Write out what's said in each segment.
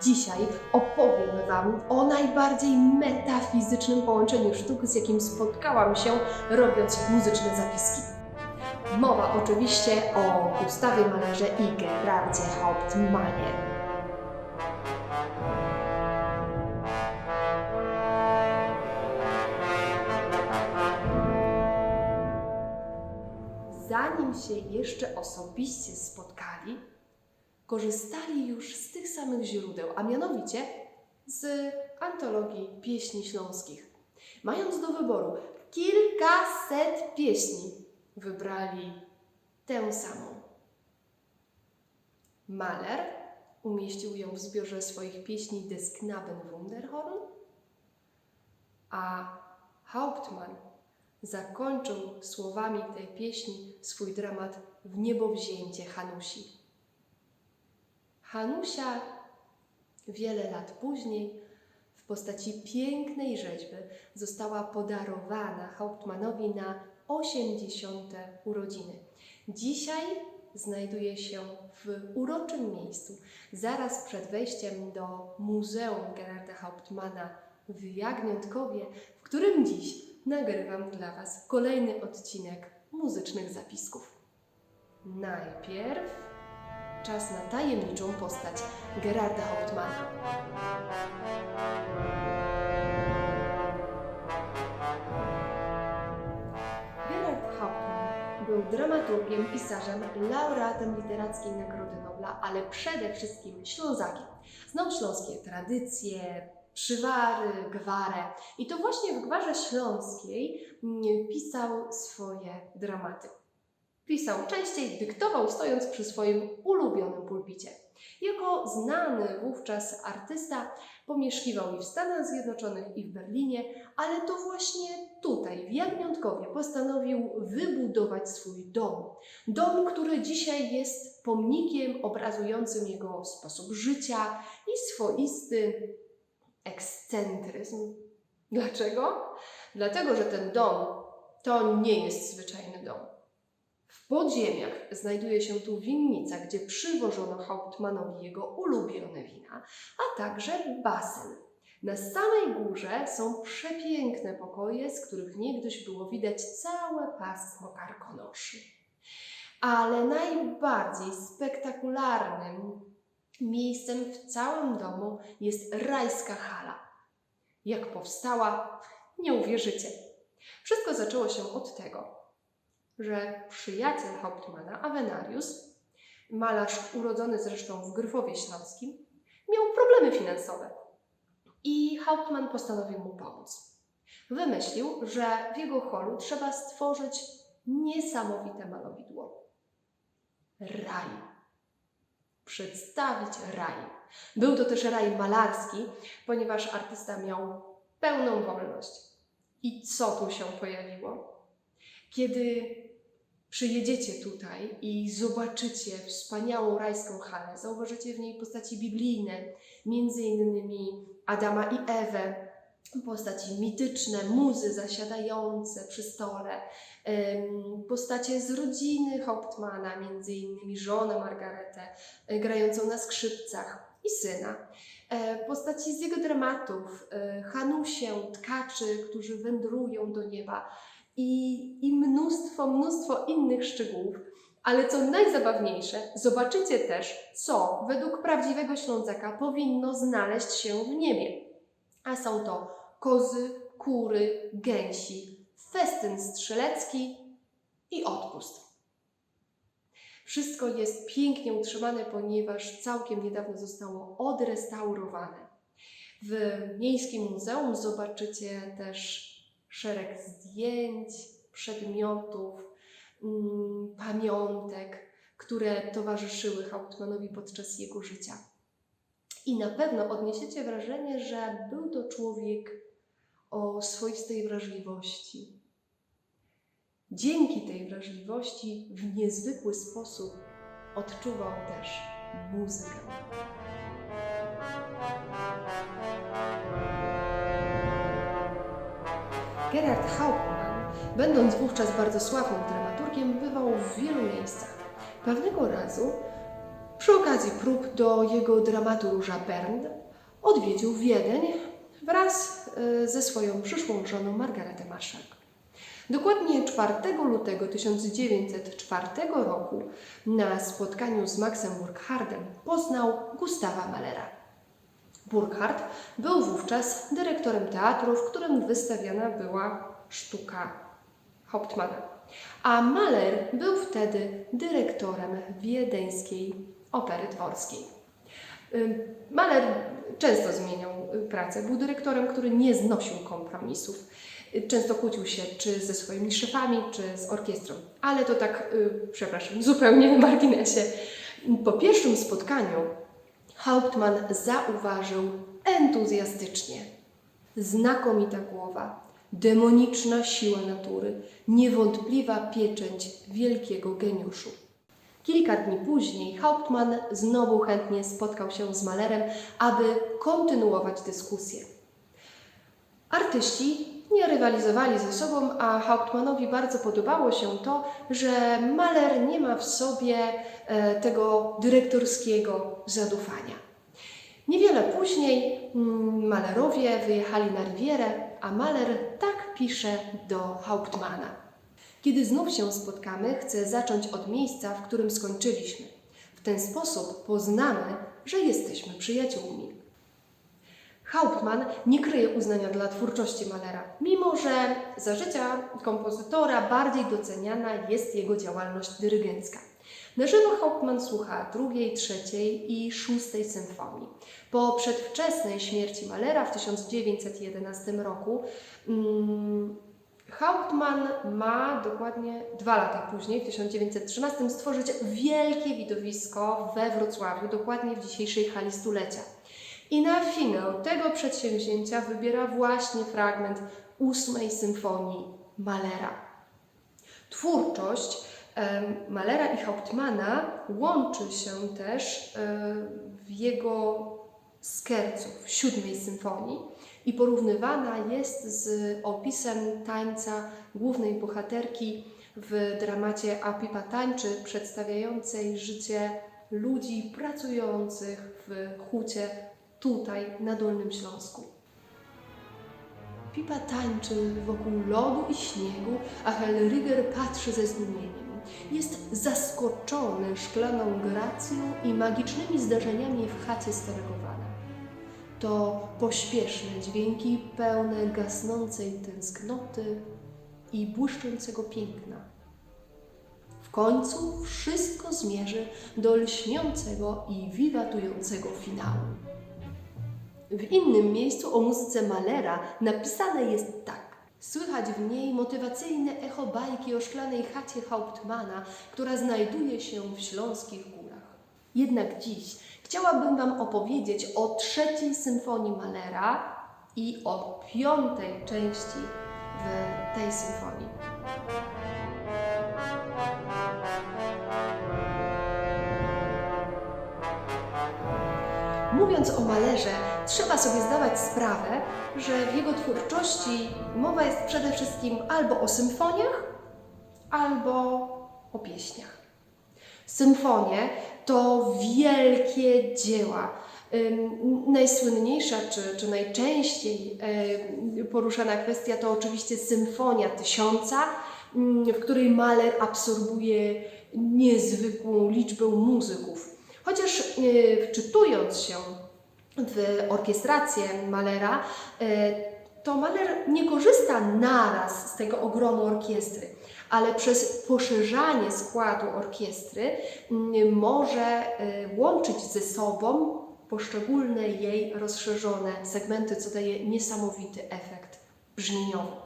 Dzisiaj opowiem Wam o najbardziej metafizycznym połączeniu sztuk, z jakim spotkałam się robiąc muzyczne zapiski. Mowa oczywiście o Gustawie Malerze i Gerardzie Hauptmannie. Zanim się jeszcze osobiście spotkali, korzystali już z tych samych źródeł, a mianowicie z antologii pieśni śląskich. Mając do wyboru kilkaset pieśni, wybrali tę samą. Mahler umieścił ją w zbiorze swoich pieśni Des Knaben Wunderhorn, a Hauptmann zakończył słowami tej pieśni swój dramat w niebowzięcie Hanusi. Hanusia wiele lat później w postaci pięknej rzeźby została podarowana Hauptmannowi na 80. urodziny. Dzisiaj znajduje się w uroczym miejscu, zaraz przed wejściem do Muzeum Gerarda Hauptmana w Jagniątkowie, w którym dziś nagrywam dla Was kolejny odcinek muzycznych zapisków. Najpierw czas na tajemniczą postać Gerarda Hauptmana. Gerard Hauptmann był dramaturgiem, pisarzem, laureatem literackiej Nagrody Nobla, ale przede wszystkim Ślązakiem. Znał śląskie tradycje, przywary, gwarę i to właśnie w gwarze śląskiej mm, pisał swoje dramaty. Pisał częściej, dyktował stojąc przy swoim ulubionym pulpicie. Jako znany wówczas artysta pomieszkiwał i w Stanach Zjednoczonych, i w Berlinie, ale to właśnie tutaj, w Jagniątkowie, postanowił wybudować swój dom. Dom, który dzisiaj jest pomnikiem obrazującym jego sposób życia i swoisty ekscentryzm. Dlaczego? Dlatego, że ten dom to nie jest zwyczajny dom. Podziemiach znajduje się tu winnica, gdzie przywożono Hauptmannowi jego ulubione wina, a także basen. Na samej górze są przepiękne pokoje, z których niegdyś było widać całe pasmo karkonoszy. Ale najbardziej spektakularnym miejscem w całym domu jest rajska hala. Jak powstała, nie uwierzycie. Wszystko zaczęło się od tego, że przyjaciel Hauptmana, Avenarius, malarz urodzony zresztą w Gryfowie Śląskim, miał problemy finansowe i Hauptmann postanowił mu pomóc. Wymyślił, że w jego holu trzeba stworzyć niesamowite malowidło. Raj. Przedstawić raj. Był to też raj malarski, ponieważ artysta miał pełną wolność. I co tu się pojawiło? Kiedy przyjedziecie tutaj i zobaczycie wspaniałą rajską halę, zauważycie w niej postaci biblijne, między innymi Adama i Ewę, postaci mityczne, muzy zasiadające przy stole, postacie z rodziny Hauptmana, między innymi żonę Margaretę, e, grającą na skrzypcach i syna. E, Postaci z jego dramatów, e, Hanusię, tkaczy, którzy wędrują do nieba i, i mnóstwo, mnóstwo innych szczegółów. Ale co najzabawniejsze, zobaczycie też, co według prawdziwego Ślązaka powinno znaleźć się w niebie. A są to kozy, kury, gęsi, festyn strzelecki i odpust. Wszystko jest pięknie utrzymane, ponieważ całkiem niedawno zostało odrestaurowane. W Miejskim Muzeum zobaczycie też szereg zdjęć, przedmiotów, mm, pamiątek, które towarzyszyły Hauptmannowi podczas jego życia. I na pewno odniesiecie wrażenie, że był to człowiek o swoistej wrażliwości. Dzięki tej wrażliwości w niezwykły sposób odczuwał też muzykę. Gerhard Hauptmann, będąc wówczas bardzo sławnym dramaturgiem, bywał w wielu miejscach. Pewnego razu przy okazji prób do jego dramatu Róża Bern odwiedził Wiedeń wraz e, ze swoją przyszłą żoną Margaretę Marszak. Dokładnie 4 lutego 1904 roku na spotkaniu z Maxem Burkhardtem poznał Gustawa Mahlera. Burkhardt był wówczas dyrektorem teatru, w którym wystawiana była sztuka Hauptmana, a Mahler był wtedy dyrektorem wiedeńskiej opery dworskiej. Mahler często zmieniał y, pracę. Był dyrektorem, który nie znosił kompromisów. Y, Często kłócił się czy ze swoimi szefami, czy z orkiestrą. Ale to tak, y, przepraszam, zupełnie na marginesie. Po pierwszym spotkaniu Hauptmann zauważył entuzjastycznie. Znakomita głowa, demoniczna siła natury, niewątpliwa pieczęć wielkiego geniuszu. Kilka dni później Hauptmann znowu chętnie spotkał się z Malerem, aby kontynuować dyskusję. Artyści nie rywalizowali ze sobą, a Hauptmannowi bardzo podobało się to, że Mahler nie ma w sobie e, tego dyrektorskiego zadufania. Niewiele później mm, Mahlerowie wyjechali na Rivierę, a Mahler tak pisze do Hauptmana. Kiedy znów się spotkamy, chcę zacząć od miejsca, w którym skończyliśmy. W ten sposób poznamy, że jesteśmy przyjaciółmi. Hauptmann nie kryje uznania dla twórczości Mahlera, mimo że za życia kompozytora bardziej doceniana jest jego działalność dyrygencka. Na żywo Hauptmann słucha drugiej, trzeciej i szóstej symfonii. Po przedwczesnej śmierci Mahlera w 1911 roku mm, Hauptmann ma dokładnie dwa lata później, w 1913, stworzyć wielkie widowisko we Wrocławiu, dokładnie w dzisiejszej hali stulecia. I na finał tego przedsięwzięcia wybiera właśnie fragment ósmej symfonii Mahlera. Twórczość em, Mahlera i Hauptmana łączy się też w jego skercu, w siódmej symfonii i porównywana jest z opisem tańca głównej bohaterki w dramacie A Pipa tańczy, przedstawiającej życie ludzi pracujących w hucie tutaj na Dolnym Śląsku. Pipa tańczy wokół lodu i śniegu, a Hellriger patrzy ze zdumieniem. Jest zaskoczony szklaną gracją i magicznymi zdarzeniami w chacie starego Wana. To pośpieszne dźwięki pełne gasnącej tęsknoty i błyszczącego piękna. W końcu wszystko zmierzy do lśniącego i wiwatującego finału. W innym miejscu o muzyce Mahlera napisane jest tak. Słychać w niej motywacyjne echo bajki o szklanej chacie Hauptmana, która znajduje się w śląskich górach. Jednak dziś chciałabym Wam opowiedzieć o trzeciej symfonii Mahlera i o piątej części w tej symfonii. Mówiąc o Mahlerze, trzeba sobie zdawać sprawę, że w jego twórczości mowa jest przede wszystkim albo o symfoniach, albo o pieśniach. Symfonie to wielkie dzieła. Najsłynniejsza czy, czy najczęściej poruszana kwestia to oczywiście Symfonia Tysiąca, w której Mahler absorbuje niezwykłą liczbę muzyków. Chociaż y, wczytując się w orkiestrację Mahlera, y, to Mahler nie korzysta naraz z tego ogromu orkiestry, ale przez poszerzanie składu orkiestry y, może łączyć ze sobą poszczególne jej rozszerzone segmenty, co daje niesamowity efekt brzmieniowy.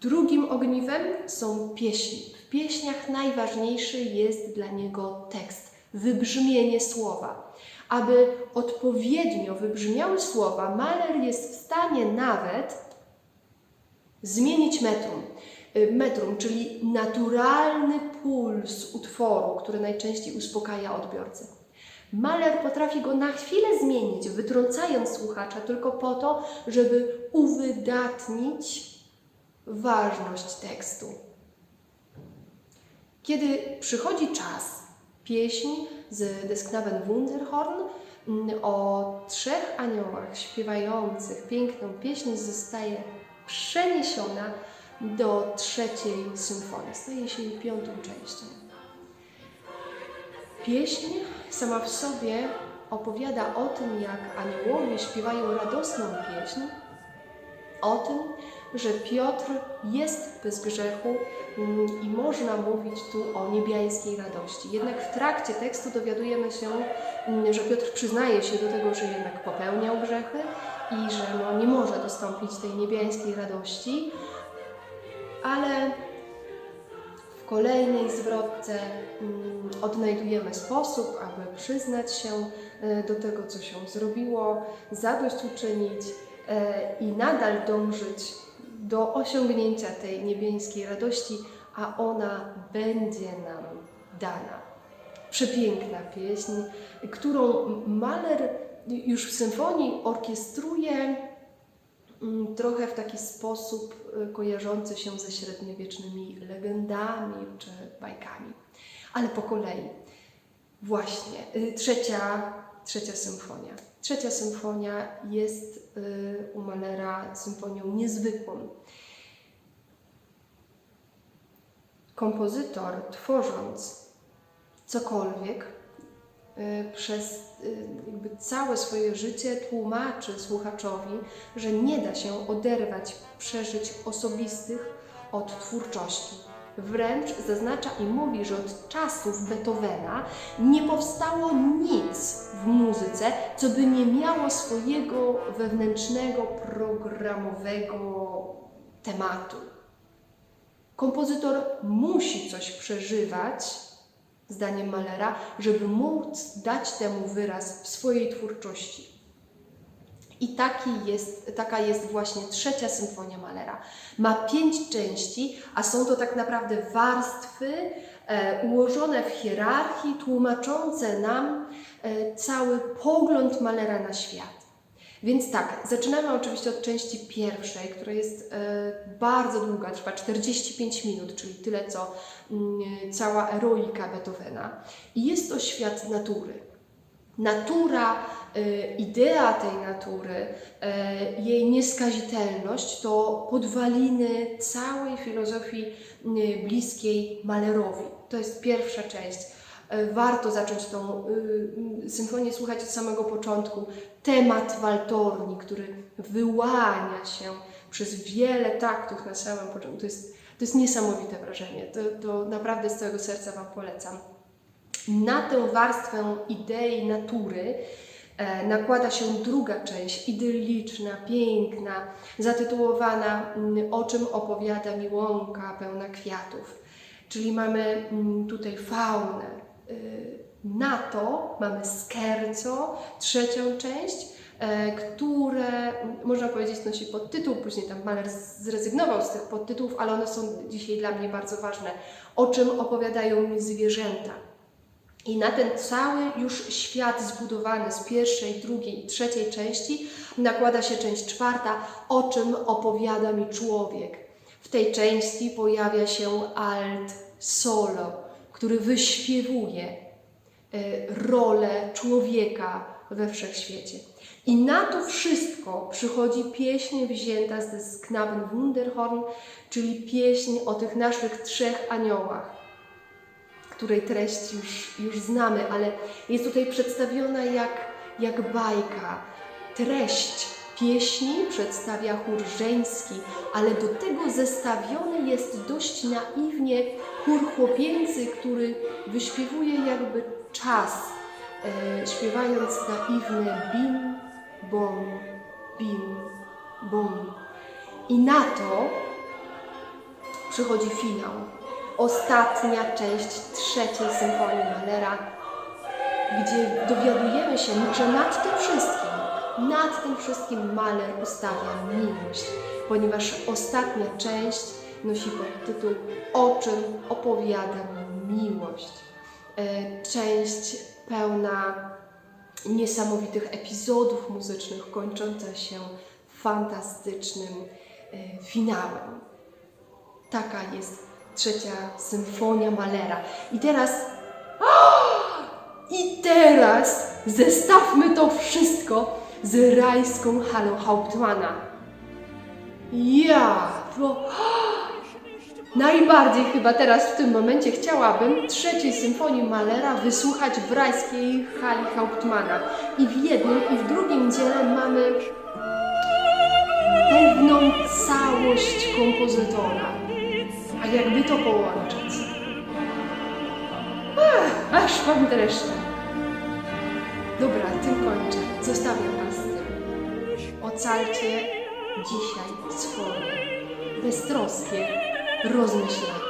Drugim ogniwem są pieśni. W pieśniach najważniejszy jest dla niego tekst, wybrzmienie słowa. Aby odpowiednio wybrzmiały słowa, Mahler jest w stanie nawet zmienić metrum. Y, Metrum, czyli naturalny puls utworu, który najczęściej uspokaja odbiorcę. Mahler potrafi go na chwilę zmienić, wytrącając słuchacza tylko po to, żeby uwydatnić ważność tekstu. Kiedy przychodzi czas, pieśń z Des Knaben Wunderhorn mm, o trzech aniołach śpiewających piękną pieśń zostaje przeniesiona do trzeciej symfonii. Staje się jej piątą częścią. Pieśń sama w sobie opowiada o tym, jak aniołowie śpiewają radosną pieśń, o tym, że Piotr jest bez grzechu mm, i można mówić tu o niebiańskiej radości. Jednak w trakcie tekstu dowiadujemy się, mm, że Piotr przyznaje się do tego, że jednak popełniał grzechy i że no, nie może dostąpić tej niebiańskiej radości, ale w kolejnej zwrotce mm, odnajdujemy sposób, aby przyznać się e, do tego, co się zrobiło, zadośćuczynić i nadal dążyć do osiągnięcia tej niebiańskiej radości, a ona będzie nam dana. Przepiękna pieśń, którą Mahler już w symfonii orkiestruje mm, trochę w taki sposób y, kojarzący się ze średniowiecznymi legendami czy bajkami. Ale po kolei. Właśnie, y, trzecia, trzecia symfonia. Trzecia symfonia jest y, u Mahlera symfonią niezwykłą. Kompozytor, tworząc cokolwiek, y, przez y, całe swoje życie tłumaczy słuchaczowi, że nie da się oderwać przeżyć osobistych od twórczości. Wręcz zaznacza i mówi, że od czasów Beethovena nie powstało nic w muzyce, co by nie miało swojego wewnętrznego, programowego tematu. Kompozytor musi coś przeżywać, zdaniem Mahlera, żeby móc dać temu wyraz w swojej twórczości. I taki jest, taka jest właśnie trzecia symfonia Mahlera. Ma pięć części, a są to tak naprawdę warstwy e, ułożone w hierarchii, tłumaczące nam e, cały pogląd Mahlera na świat. Więc tak, zaczynamy oczywiście od części pierwszej, która jest e, bardzo długa, trwa 45 minut, czyli tyle co mm, cała eroika Beethovena. I jest to świat natury. Natura, e, idea tej natury, e, jej nieskazitelność to podwaliny całej filozofii m, bliskiej Malerowi. To jest pierwsza część. Warto zacząć tą y, symfonię słuchać od samego początku. Temat waltorni, który wyłania się przez wiele taktów na samym początku. To jest, to jest niesamowite wrażenie. To, to naprawdę z całego serca Wam polecam. Na tę warstwę idei natury e, nakłada się druga część, idylliczna, piękna, zatytułowana mm, O czym opowiada mi łąka pełna kwiatów. Czyli mamy mm, tutaj faunę. Y, Na to mamy skerco, trzecią część, e, które można powiedzieć nosi podtytuł, później tam Mahler zrezygnował z tych podtytułów, ale one są dzisiaj dla mnie bardzo ważne. O czym opowiadają mi zwierzęta. I na ten cały już świat zbudowany z pierwszej, drugiej i trzeciej części nakłada się część czwarta, o czym opowiada mi człowiek. W tej części pojawia się alt solo, który wyśpiewuje e, rolę człowieka we wszechświecie. I na to wszystko przychodzi pieśń wzięta z Knaben Wunderhorn, czyli pieśń o tych naszych trzech aniołach której treść już, już znamy, ale jest tutaj przedstawiona jak, jak bajka. Treść pieśni przedstawia chór żeński, ale do tego zestawiony jest dość naiwnie chór chłopięcy, który wyśpiewuje jakby czas, e, śpiewając naiwne bim, bom, bim, bom. I na to przychodzi finał ostatnia część trzeciej symfonii Mahlera, gdzie dowiadujemy się, że nad tym wszystkim, nad tym wszystkim Mahler ustawia miłość, ponieważ ostatnia część nosi podtytuł O czym opowiada mi miłość. E, Część pełna niesamowitych epizodów muzycznych, kończąca się fantastycznym e, finałem. Taka jest trzecia symfonia Mahlera. I teraz I teraz zestawmy to wszystko z rajską halą Hauptmana. Ja, bo najbardziej chyba teraz w tym momencie chciałabym trzeciej symfonii Mahlera wysłuchać w rajskiej hali Hauptmana. I w jednym i w drugim dziele mamy pewną całość kompozytora. A jakby to połączyć? Ach, aż mam dreszcze. Dobra, tym kończę. Zostawiam Was z tym. Ocalcie dzisiaj swoje beztroskie rozmyślania.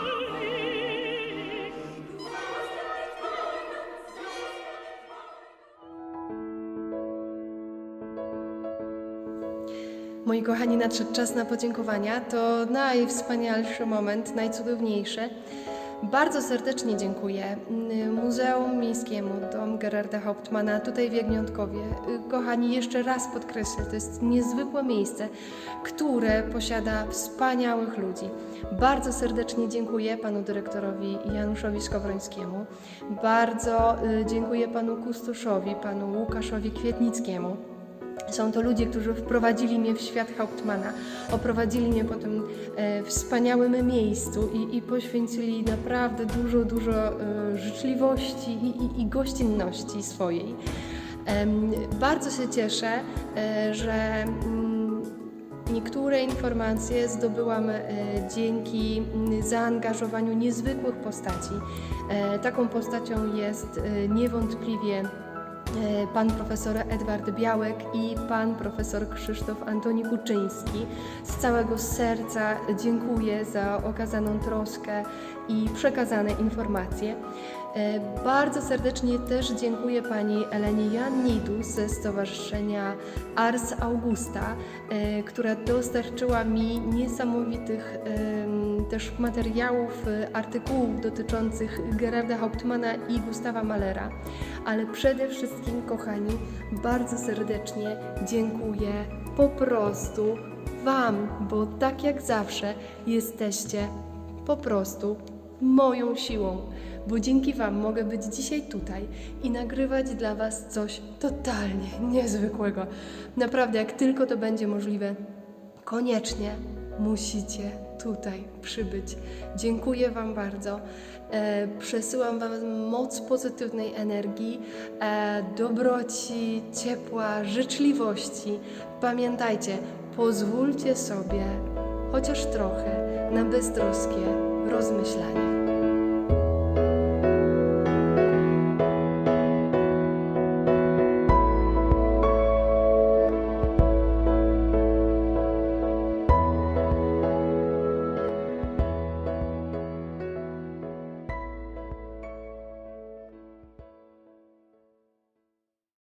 Moi kochani, nadszedł czas na podziękowania. To najwspanialszy moment, najcudowniejszy. Bardzo serdecznie dziękuję mm, Muzeum Miejskiemu Dom Gerarda Hauptmana tutaj w Jagniątkowie. Y, Kochani, jeszcze raz podkreślę, to jest niezwykłe miejsce, które posiada wspaniałych ludzi. Bardzo serdecznie dziękuję panu dyrektorowi Januszowi Skowrońskiemu. Bardzo y, dziękuję panu Kustuszowi, panu Łukaszowi Kwietnickiemu. Są to ludzie, którzy wprowadzili mnie w świat Hauptmana, oprowadzili mnie po tym e, wspaniałym miejscu i, i poświęcili naprawdę dużo, dużo e, życzliwości i, i, i gościnności swojej. Em, bardzo się cieszę, e, że mm, niektóre informacje zdobyłam e, dzięki mm, zaangażowaniu niezwykłych postaci. E, taką postacią jest e, niewątpliwie e, pan profesor Edward Białek i pan profesor Krzysztof Antoni Kuczyński. Z całego serca dziękuję za okazaną troskę i przekazane informacje. E, Bardzo serdecznie też dziękuję pani Elenie Jannidus ze Stowarzyszenia Ars Augusta, e, która dostarczyła mi niesamowitych też materiałów, e, artykułów dotyczących Gerarda Hauptmana i Gustawa Mahlera. Ale przede wszystkim, kochani, bardzo serdecznie dziękuję po prostu Wam, bo tak jak zawsze jesteście po prostu moją siłą, bo dzięki Wam mogę być dzisiaj tutaj i nagrywać dla Was coś totalnie niezwykłego. Naprawdę, jak tylko to będzie możliwe, koniecznie musicie tutaj przybyć. Dziękuję Wam bardzo. E, przesyłam Wam moc pozytywnej energii, e, dobroci, ciepła, życzliwości. Pamiętajcie, pozwólcie sobie chociaż trochę na beztroskie rozmyślanie.